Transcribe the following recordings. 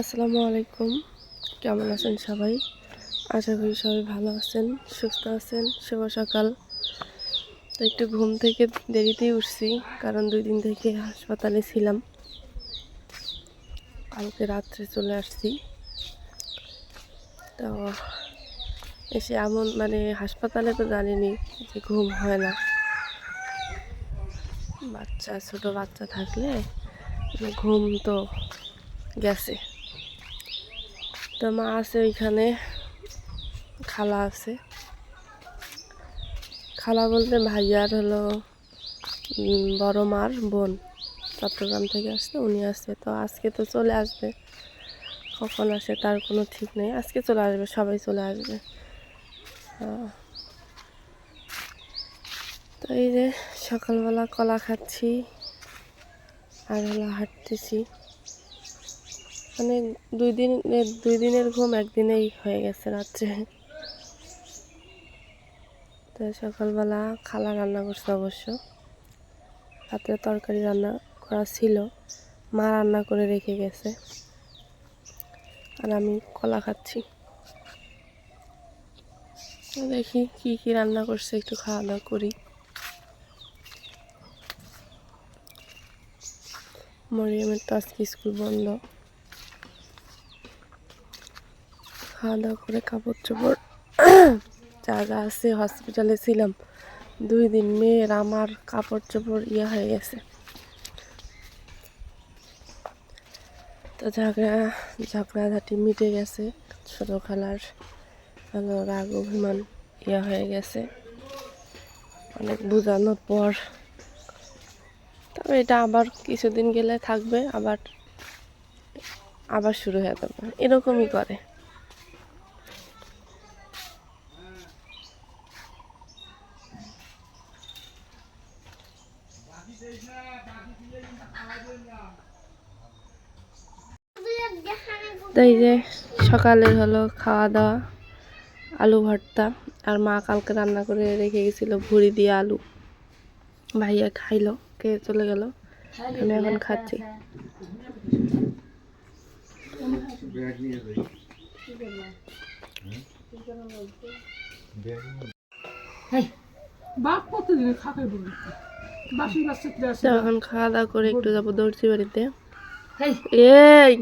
আসসালামু আলাইকুম। কেমন আছেন সবাই? আশা করি সবাই ভালো আছেন, সুস্থ আছেন। শুভ সকাল। তো একটু ঘুম থেকে দেরিতেই উঠছি, কারণ দুই দিন থেকে হাসপাতালে ছিলাম। কালকে রাত্রে চলে আসছি। তো এসে এমন মানে হাসপাতালে তো জানিনি যে ঘুম হয় না। বাচ্চা, ছোট বাচ্চা থাকলে ঘুম তো গেছে। তো মা আছে ওইখানে। খালা আছে। খালা বলতে ভাইয়ার হলো বড় মার বোন। চট্টগ্রাম থেকে আসছে, উনি আসছে। তো আজকে তো চলে আসবে। কখন আসে তার কোনো ঠিক নেই। আজকে চলে আসবে, সবাই চলে আসবে। তো এই যে সকালবেলা কলা খাচ্ছি, আর হলো হাঁটতেছি। মানে দুই দিন দুই দিনের ঘুম একদিনেই হয়ে গেছে রাত্রে। তো সকালবেলা খালা রান্না করছে অবশ্য। রাত্রে তরকারি রান্না করা ছিল। মা রান্না করে রেখে গেছে। আর আমি কলা খাচ্ছি। দেখি কি কি রান্না করছে, একটু খাওয়া দাওয়া করি। মরিয়ামের তো আজকে স্কুল বন্ধ। খাওয়া দাওয়া করে কাপড় চোপড় জায়গা আছে হসপিটালে ছিলাম, দুই দিন মেয়ের আমার কাপড় চোপড় ইয়ে হয়ে গেছে। তো ঝগড়া, ঝগড়াঝাটি মিটে গেছে, ছোটো খালার রাগ, অভিমান ইয়ে হয়ে গেছে। অনেক বোঝানোর পর, তবে এটা আবার কিছুদিন গেলে থাকবে, আবার আবার শুরু হয়ে যাবে, এরকমই করে। তাই যে সকালের হলো খাওয়া দাওয়া, আলু ভর্তা, আর মা কালকে রান্না করে রেখে গেছিল ভুড়ি দিয়ে আলু। ভাইয়া খাইলো কে চলে গেল, আমি এখন খাচ্ছি। বাপ বলি এখন খাওয়া দাওয়া করে একটু যাব দর্জি বাড়িতে। এই!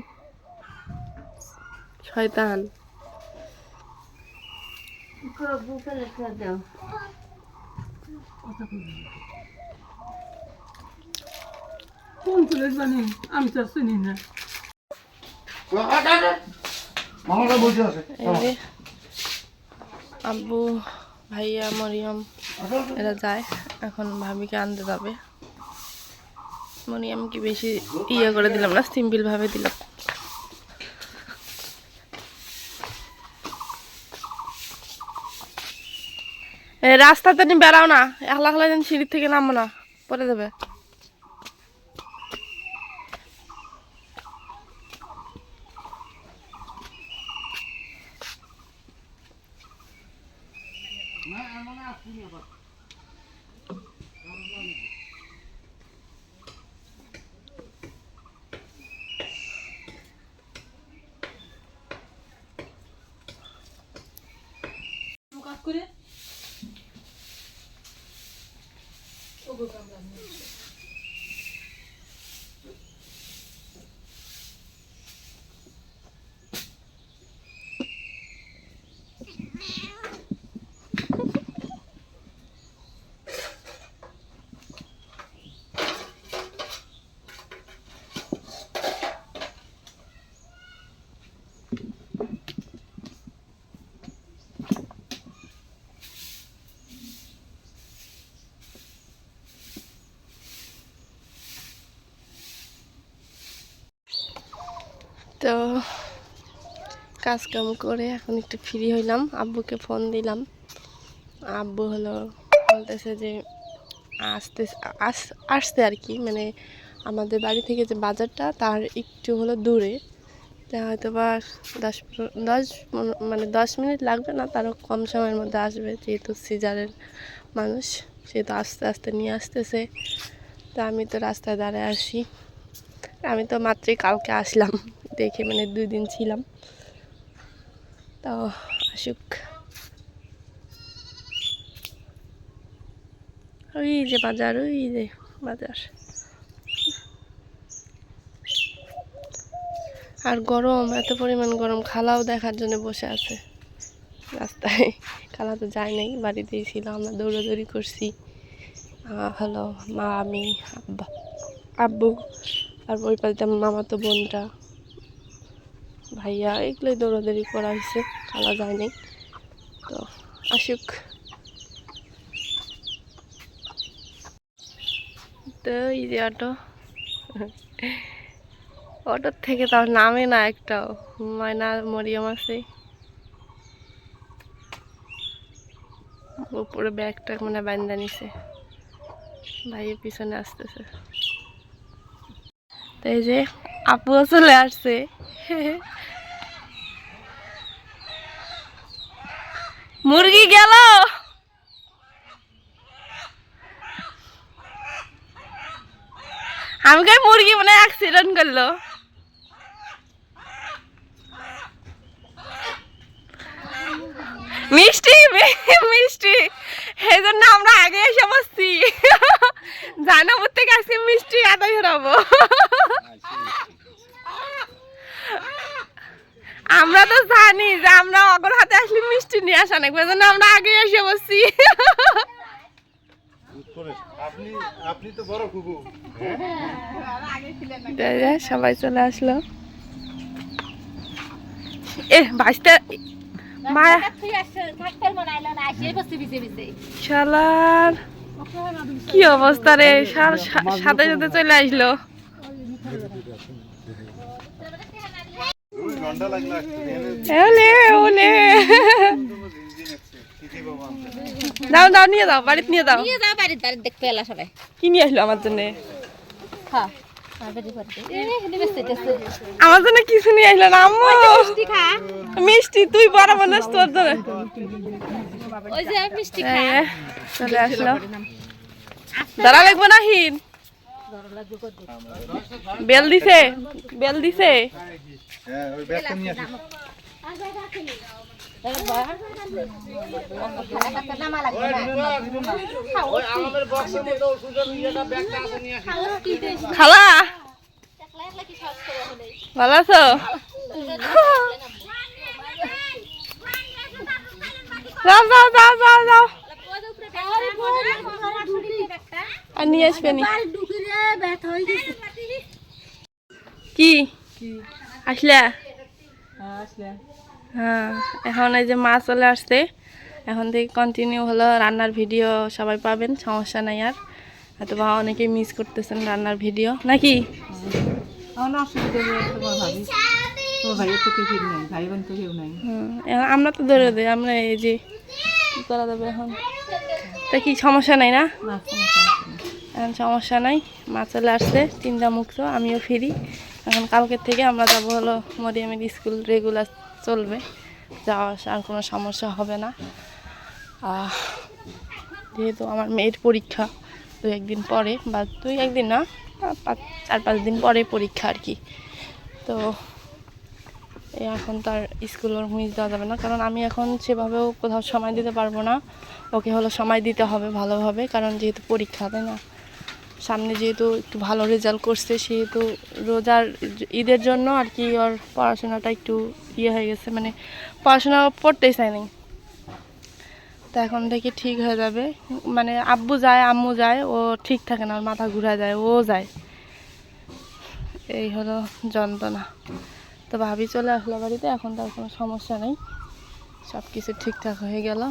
শয়তান। কোন জানি আমি তো চিনি না। আব্বু ভাইয়া মরিয়ম। এরা যায়, এখন ভাবিকে আনতে যাবে। মরিয়ম কি বেশি ইয়ে করে দিলাম না, সিম্পল ভাবে দিলাম। রাস্তাতে বেড়াও না একলা একলা যেন সিঁড়ির থেকে নামো না পরে যাবে। Gure. তো কাজকাম করে এখন একটু ফ্রি হইলাম। আব্বুকে ফোন দিলাম। আব্বু হলো বলতেছে যে আসতে, আস, আসতে আর কি মানে আমাদের বাড়ি থেকে যে বাজারটা তার একটু হলো দূরে। তা হয়তো বা দশ দশ মানে দশ মিনিট লাগবে না, তারও কম সময়ের মধ্যে আসবে, যেহেতু সিজারের মানুষ, সেহেতু আস্তে আস্তে নিয়ে আসতেছে। তা আমি তো রাস্তায় দাঁড়ায় আসি আমি তো মাত্রই কালকে আসলাম। দেখে মানে দুই দিন ছিলাম। তো আসুক। ওই যে বাজার, ওই যে বাজার। আর গরম, এত পরিমাণ গরম, খালাও দেখার জন্য বসে আছে। রাস্তায়, খালা তো যায় নাই, বাড়িতেই ছিল, আমরা দৌড়াদৌড়ি করছি। হলো, মা, আমি, আব্বা। আব্বু, আর ওই পাশে মামাতো বোনটা ভাইয়া, এগুলোই দৌড়াদৌড়ি করা হয়েছে, খালা যায় নাই। তো আসুক। তো এই যে অটো। অটোর থেকে তাও নামে না একটাও, ময়না মরিয়ম আছে। উপরে ব্যাগটা মানে বান্ধা নিছে। ভাইয়ের পিছনে আসতেছে। তো এই যে আপুও চলে আসছে। মুরগি গেল। আমাকে মুরগি মানে অ্যাক্সিডেন্ট করল। মিষ্টি মিষ্টি। এই জন্য আমরা আগে এসে বসছি। জানাব থেকে আজকে মিষ্টি আদায় হরাবো আমরা তো জানি যে আমরা অগর হাতে আসলে মিষ্টি নিয়ে আসা এই জন্য আমরা আগে এসে বসছি। সবাই চলে আসলো। এ মায়া শালার কি অবস্থা রে? সাথে সাথে চলে আসলো দুই ঘণ্টা লাগল আসতে ওলে ওলে দাও দাও নিয়ে দাও বাড়িতে নিয়ে দাও। নিয়ে যাও বাড়ির বাড়ির দেখতে এলা সবাই। কি নিয়ে আসলো আমার জন্য? হ্যাঁ বাড়িতে। আমার জন্য কিছু নিয়ে আসলো না আম্মু। মিষ্টি খা। মিষ্টি তুই বড় মানুষ তোর জন্য। ওই যে মিষ্টি খা। এই, চলে আসলো। দাঁড়া লাগবে না হিন। বেল দিছে? বেল দিছে? খালা? ভালো আছো? যাও যাও যাও যাও যাও। আর নিয়ে আসবে কি? আসলে? হ্যাঁ এখন এই যে মা চলে আসছে। এখন থেকে কন্টিনিউ হলো রান্নার ভিডিও সবাই পাবেন সমস্যা নাই আর। হয়তো বা অনেকেই মিস করতেছেন রান্নার ভিডিও নাকি? আমার তো হুম, এখন আমরা তো ধরে দিই আমরা এই যে কি করা যাবে এখন? তা কি সমস্যা নাই না? সমস্যা নাই। মা চলে আসছে চিন্তা মুক্ত, আমিও ফিরি। এখন কালকের থেকে আমরা যাব হলো মরিয়ামের স্কুল, রেগুলার চলবে। যাওয়া আর কোনো সমস্যা হবে না। যেহেতু আমার মেয়ের পরীক্ষা দু একদিন পরে, বা দুই একদিন না চার পাঁচ দিন পরে পরীক্ষা আর কি। তো এখন তার স্কুল ওর মিস দেওয়া যাবে না, কারণ আমি এখন সেভাবেও কোথাও সময় দিতে পারব না। ওকে হলো সময় দিতে হবে ভালোভাবে, কারণ যেহেতু পরীক্ষা, তাই না? সামনে যেহেতু একটু ভালো রেজাল্ট করছে, সেহেতু রোজার ঈদের জন্য আর কি ওর পড়াশোনাটা একটু ইয়ে হয়ে গেছে মানে পড়াশোনা পড়তেই চায় নাই। তো এখন থেকে ঠিক হয়ে যাবে। মানে আব্বু যায়, আম্মু যায়, ও ঠিক থাকে না, ওর মাথা ঘুরা যায়, ও যায়। এই হলো যন্ত্রণা। তো ভাবি চলে আসলো বাড়িতে, এখন তার কোনো সমস্যা নেই। সব কিছু ঠিকঠাক হয়ে গেল।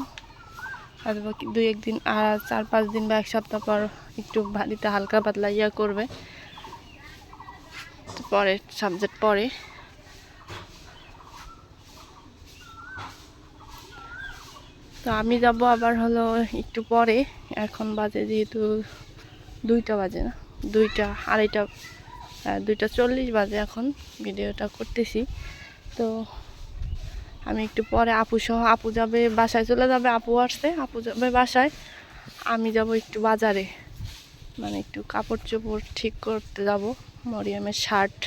বাকি দুই একদিন আর চার পাঁচ দিন বা এক সপ্তাহ পর একটু বাড়িতে হালকা পাতলা ইয়া করবে। পরে সাবজেক্ট পরে। তো আমি যাব আবার হলো একটু পরে। এখন বাজে যেহেতু দুইটা বাজে না, দুইটা, আড়াইটা দুইটা চল্লিশ বাজে এখন ভিডিওটা করতেছি। তো আমি একটু পরে আপু সহ, আপু যাবে বাসায়, চলে যাবে আপু আসছে আপু যাবে বাসায়। আমি যাব একটু বাজারে। মানে একটু কাপড় চোপড় ঠিক করতে যাব। মরিয়ামের শার্ট,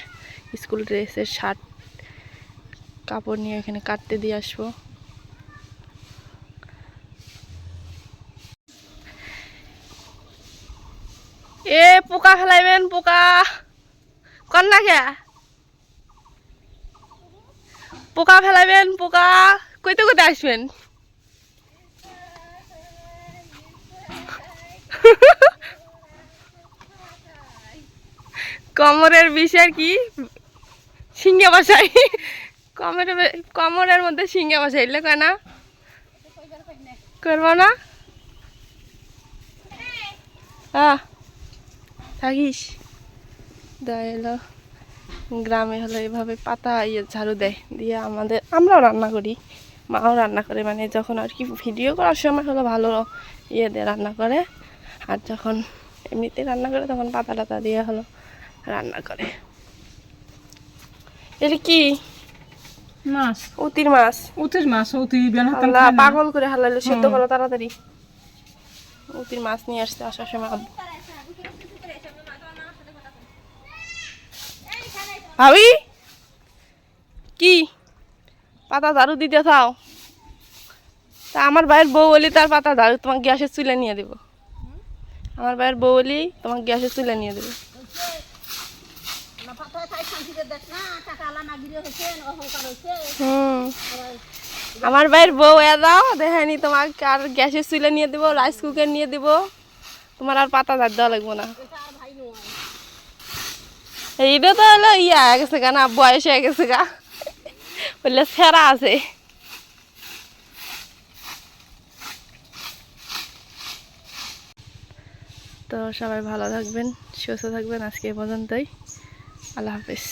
স্কুল ড্রেসের শার্ট, কাপড় নিয়ে এখানে কাটতে দিয়ে আসব। এ, পোকা ফেলাইবেন, পোকা। কন না কে? পোকা ফেলাবেন, পোকা। কইতে কইতে আসবেন। কমরের বিষের কি? সিঙ্গে বসাই। কমরের কমরের মধ্যে সিঙ্গে বসাই, এলে না? করব না? আহ, থাকিস। দেয় গ্রামে হলো এভাবে পাতা ইয়ে ঝাড়ু দেয় দিয়ে আমাদের আমরাও রান্না করি মাও রান্না করে মানে যখন আর কি ভিডিও করার সময় হলো ভালো ইয়ে দিয়ে রান্না করে আর যখন এমনিতে রান্না করে তখন পাতা টাতা দিয়ে হলো রান্না করে। এটা কি? মাছ। উতির মাছ। উতির মাছ পাগল করে হালাইলো সেদ্ধ করো তাড়াতাড়ি। উতির মাছ নিয়ে আসতে আসার সময় ভাবি? কি? পাতা ঝাড়ু দিতে চাও? তা আমার ভাইয়ের বউ বলি তার পাতা ঝাড়ু তোমাকে গ্যাসের চুলে নিয়ে দেবো। আমার ভাইয়ের বউ বলি তোমাকে গ্যাসের চুলে নিয়ে দেবো। আমার ভাইয়ের বউ এ দাও, দেখায়নি তোমাকে আর গ্যাসের চুলে নিয়ে দেবো, রাইস কুকার নিয়ে দেবো। তোমার আর পাতা ধার দেওয়া লাগবো না। এইটা তো হলো ইয়া হয়ে গেছে গা না বয়স হয়ে গেছে গা বললে সেরা আছে তো সবাই ভালো থাকবেন, সুস্থ থাকবেন আজকে পর্যন্তই। আল্লাহ হাফিজ।